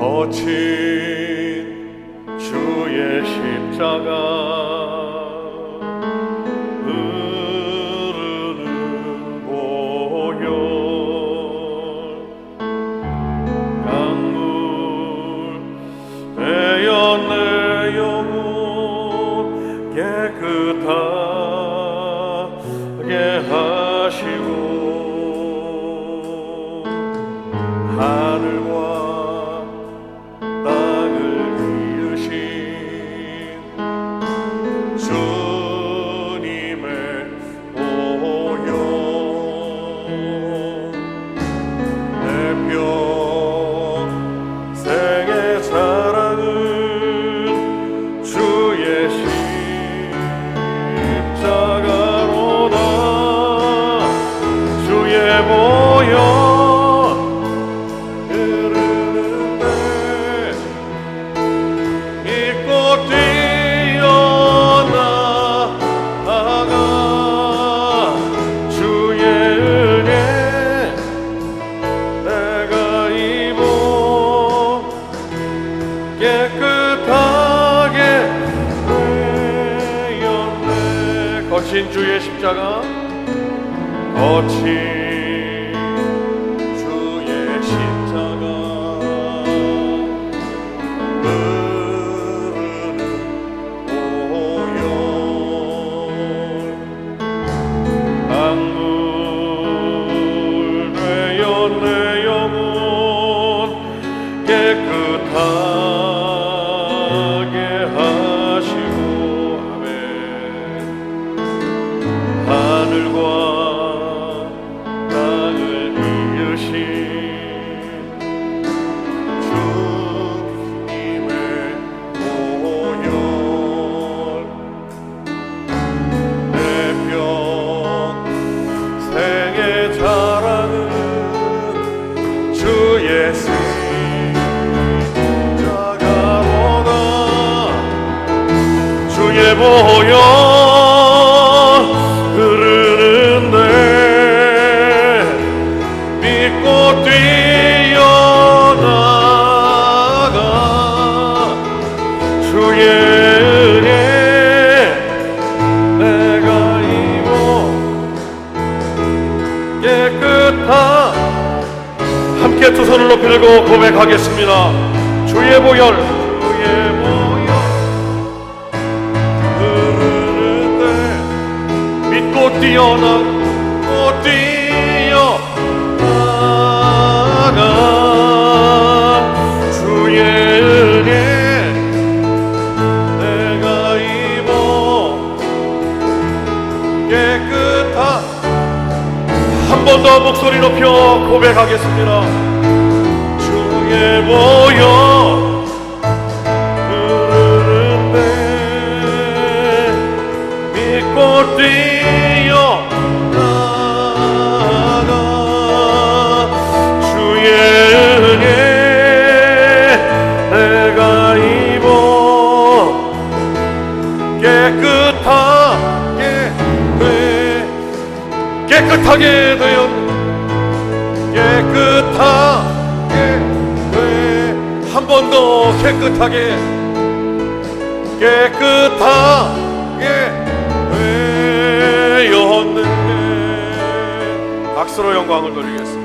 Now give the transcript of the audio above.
거친 주의 십자가 흐르는 보혈 강물 내 영혼 깨끗하 주의 십자가 거친 보혈 흐르는데 믿고 뛰어나가 주의 은혜 내가 입어 깨끗한 함께 두 손을 높이 들고 고백하겠습니다. 주의 보혈 뛰어나고 뛰어나가 주의 은혜 내가 입어 깨끗한 한 번 더 목소리 높여 고백하겠습니다. 주의 보혈 깨끗하게 돼. 깨끗하게 되었 깨끗하게 돼 한 번 더 깨끗하게. 깨끗하게 되었네. 박수로 영광을 돌리겠습니다